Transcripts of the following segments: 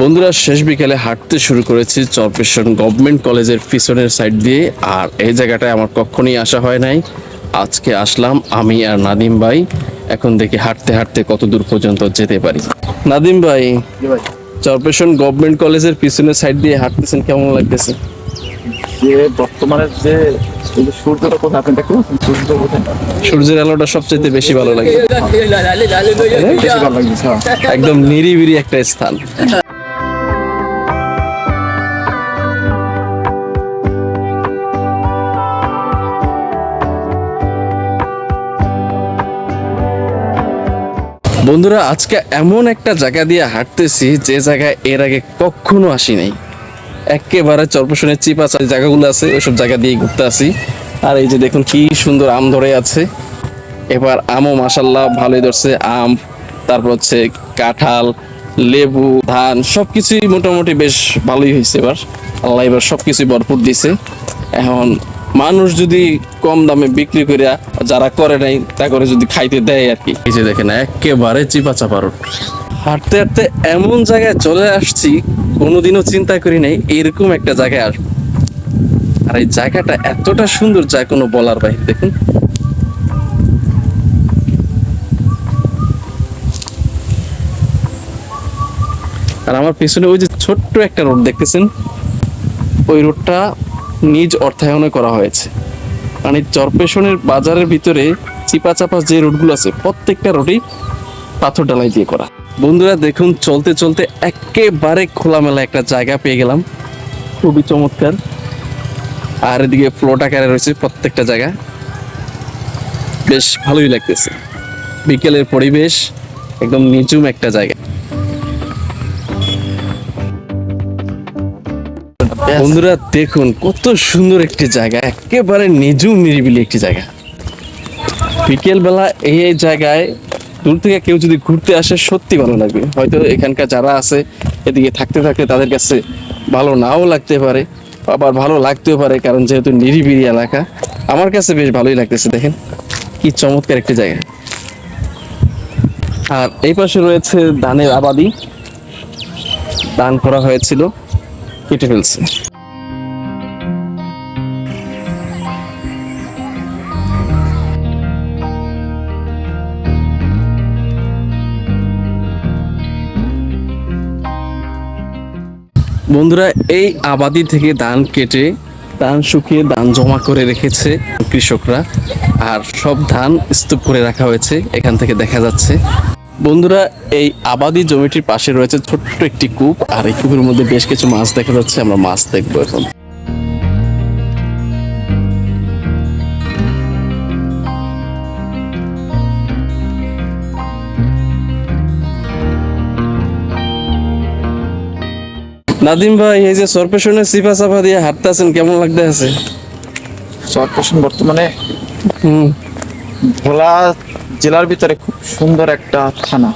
বন্ধুরা শেষ বিকেলে হাঁটতে শুরু করেছি চরপেশন গভর্নমেন্ট কলেজের পিছনের সাইড দিয়ে আর এই জায়গাটায় আমার কখনই আসা হয় নাই। আজকে আসলাম আমি আর নাদিম ভাই। এখন দেখি হাঁটতে হাঁটতে কত দূর পর্যন্ত যেতে পারি। নাদিম ভাই চরপেশন গভর্নমেন্ট কলেজের পিছনের সাইড দিয়ে হাঁটতেছেন কেমন লাগতেছে? যে বর্তমানে যে সূর্যটা কোথায়? আপনি দেখতে পাচ্ছেন? সূর্য কোথায়? সূর্যের আলোটা সবচেয়ে বেশি ভালো লাগে। বেশি ভালো লাগছে হ্যাঁ। একদম নিরিবিরি একটা স্থান। বন্ধুরা, আজকে এমন একটা জায়গা দিয়ে হাঁটতেছি যে জায়গায় এর আগে কখনো আসি নাই একেবারে চরপশনের চিপা জায়গাগুলো আছে, ওইসব জায়গা দিয়ে ঘুরতে আসি। আর এই যে দেখুন কি সুন্দর আম ধরে আছে। এবার আমও মাসাল্লাহ ভালোই ধরছে, আম, তারপর হচ্ছে কাঁঠাল, লেবু, ধান সব কিছুই মোটামুটি বেশ ভালোই হয়েছে এবার। আল্লাহ এবার সব কিছুই ভরপুর দিছে। এখন মানুষ যদি কম দামে বিক্রি করিয়া যারা করে নাই তা করে যদি খাইতে দেয় আর কি। এই যে দেখেন, একেবারে চিপা চাপা রোড। হাঁটতে হাঁটতে এমন জায়গায় চলে আসছি, কোনোদিনও চিন্তা করি নাই, এরকম একটা জায়গায় আসব আর এই জায়গাটা এতটা সুন্দর যা কোনো বলার বাইরে, দেখুন। আর আমার পিছনে ওই যে ছোট্ট একটা রোড দেখতেছেন? ওই রোডটা নিজ অর্থায়নে করা হয়েছে। মানে চরপেশনের বাজারের ভিতরে চিপা চাপা যে রোডগুলো আছে, প্রত্যেকটা রোডই পাথর ডালাই দিয়ে করা। বন্ধুরা, দেখুন, চলতে চলতে একেবারে খোলামেলা একটা জায়গা পেয়ে গেলাম। খুবই চমৎকার। আর এদিকে ফ্লোট আকারে রয়েছে প্রত্যেকটা জায়গা। বেশ ভালোই লাগতেছে। বিকেলের পরিবেশ, একদম নিচুম একটা জায়গা। বন্ধুরা, দেখুন কত সুন্দর একটি জায়গা, একেবারে নিজুম নিরিবিলি একটি জায়গা। বিকেল বেলা এই এই জায়গায় দূর থেকে কেউ যদি ঘুরতে আসে, সত্যি ভালো লাগবে। হয়তো এখানকার যারা আছে, এদিকে থাকতে থাকতে তাদের কাছে ভালো নাও লাগতে পারে, আবার ভালো লাগতেও পারে, কারণ যেহেতু নিরিবিলি এলাকা, আমার কাছে বেশ ভালোই লাগতেছে, দেখেন কি চমৎকার একটি জায়গা। আর এই পাশে রয়েছে ধানের আবাদি। দান করা হয়েছিল। কেটে ফেলছে। বন্ধুরা, এই আবাদি থেকে ধান কেটে, ধান শুকিয়ে ধান জমা করে রেখেছে কৃষকরা। আর সব ধান স্তূপ করে রাখা হয়েছে, এখান থেকে দেখা যাচ্ছে। বন্ধুরা এই আবাদি জমিটির পাশে রয়েছে ছোট্ট একটি কূপ আর এই কূপের মধ্যে বেশ কিছু মাছ দেখা যাচ্ছে আমরা মাছ দেখব এখন। নাদিম ভাই এই যে সরপেশনের সিফা সাফা দিয়ে হাঁটতেছেন কেমন লাগতে আছে চরপেশন বর্তমানে হুম। ভোলা জেলার ভিতরে খুব সুন্দর একটা থানা।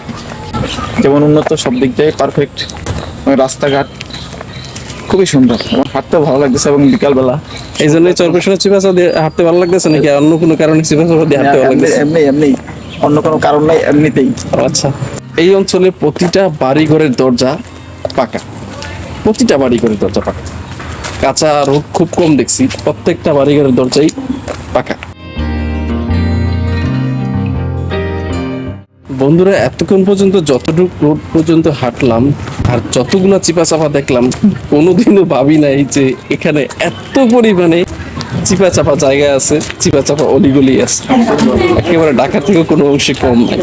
যেমন উন্নত সব দিক দিয়ে পারফেক্ট রাস্তাঘাট। খুবই সুন্দর। আমার হাঁটতেও ভালো লাগতেছে এবং বিকালবেলা। এই জন্য চরপেশনের সিফা দিয়ে হাঁটতে ভালো লাগতেছে নাকি আর অন্য কোনো কারণে সিফা দিয়ে হাঁটতে ভালো লাগতেছে? এমনি এমনি অন্য কোনো কারণ নাই এমনিতেই। আচ্ছা। এই অঞ্চলে প্রতিটা বাড়ি ঘরের দরজা পাকা। প্রতিটা বাড়ি ঘরের দরজা পাকা। কাঁচা রোড খুব কম দেখছি। প্রত্যেকটা বাড়ি ঘরের দরজাই পাকা। বন্ধুরা, এতক্ষণ পর্যন্ত যতটুকু রোড পর্যন্ত হাঁটলাম আর যতগুলো চিপা চাপা দেখলাম, কোনোদিনও ভাবি নাই যে এখানে এত পরিমাণে চিপা চাপা জায়গা আছে চিপা চাপা অলিগলি আছে। একেবারে ঢাকা থেকে কোনো অংশে কম নাই।